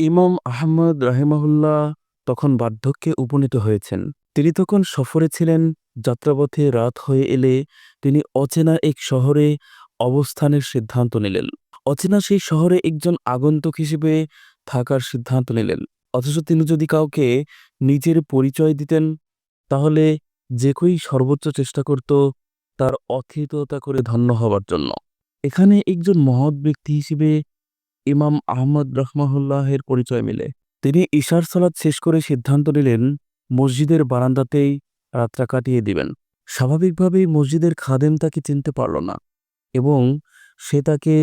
ইমাম আহমদ রাহিমাহুল্লাহ তখন বার্ধক্যে উপনীত হয়েছেন। তিনি তখন সফরে ছিলেন, যাত্রাপথে রাত হয়ে এলে তিনি অচেনা এক শহরে অবস্থানের সিদ্ধান্ত নিলেন। অচেনা সেই শহরে একজন আগন্তুক হিসেবে থাকার সিদ্ধান্ত নিলেন। অথচ তিনি যদি কাউকে নিজের পরিচয় দিতেন, তাহলে যে কই সর্বোচ্চ চেষ্টা করত তার অথিততা করে ধন্য হবার জন্য। এখানে একজন মহৎ ব্যক্তি হিসেবে ইমাম আহমদ রহমাহুল্লাহের পরিচয় মিলে। তিনি ঈশার সালাত শেষ করে সিদ্ধান্ত নিলেন, মসজিদের বারান্দাতেই রাতটা কাটিয়ে দিবেন। স্বাভাবিকভাবেই মসজিদের খাদেম তাকে চিনতে পারল না এবং সে তাকে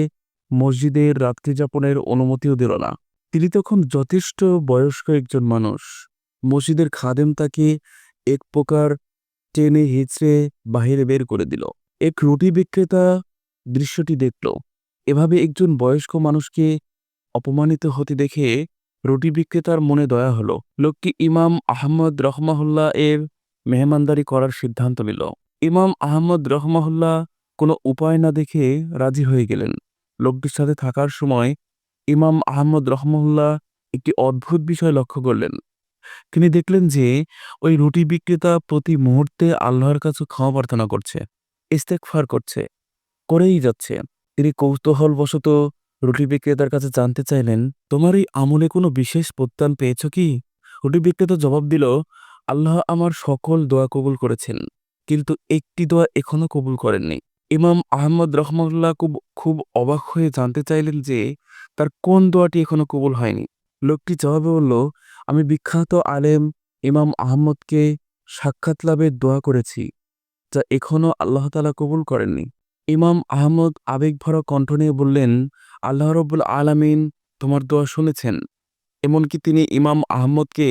মসজিদের রাত্রিযাপনের অনুমতিও দিল না। তিনি তখন যথেষ্ট বয়স্ক একজন মানুষ। মসজিদের খাদেম তাকে এক প্রকার টেনে হিচড়ে বাহিরে বের করে দিল। এক রুটি বিক্রেতা দৃশ্যটি দেখল। এভাবে একজন বয়স্ক মানুষকে অপমানিত হতে দেখে রুটি বিক্রেতার মনে দয়া হলো। লোকটি ইমাম আহমদ রহমাহুল্লাহ এর মেহমানদারি করার সিদ্ধান্ত নিল। ইমাম আহমদ রহমাহুল্লাহ কোনো উপায় না দেখে রাজি হয়ে গেলেন। লোকটির সাথে থাকার সময় ইমাম আহমদ রহমাহুল্লাহ একটি অদ্ভুত বিষয় লক্ষ্য করলেন। তিনি দেখলেন যে ওই রুটি বিক্রেতা প্রতি মুহূর্তে আল্লাহর কাছে ক্ষমা প্রার্থনা করছে ইস্তেকফার করছে, করেই যাচ্ছে। তিনি কৌতূহলবশত রুটি বিক্রেতার কাছে জানতে চাইলেন, তোমার এই আমলে কোনো বিশেষ প্রত্যান পেয়েছ কি? রুটি বিক্রেতা জবাব দিল, আল্লাহ আমার সকল দোয়া কবুল করেছেন, কিন্তু একটি দোয়া এখনও কবুল করেননি। ইমাম আহমদ রহমাল্লাহ খুব খুব অবাক হয়ে জানতে চাইলেন যে তার কোন দোয়াটি এখনও কবুল হয়নি। লোকটি জবাবে বলল, আমি বিখ্যাত আলেম ইমাম আহমদকে সাক্ষাৎ লাভের দোয়া করেছি, যা এখনও আল্লাহ তালা কবুল করেননি। ইমাম আহমদ আবেগভরা কণ্ঠ নিয়ে বললেন, আল্লাহ রবুল আলামিন তোমার দোয়া শুনেছেন। এমনকি তিনি ইমাম আহমদকে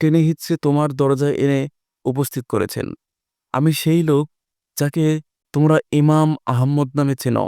টেনে হিচ্ছে তোমার দরজায় এনে উপস্থিত করেছেন। আমি সেই লোক যাকে তোমরা ইমাম আহম্মদ নামে চেনো।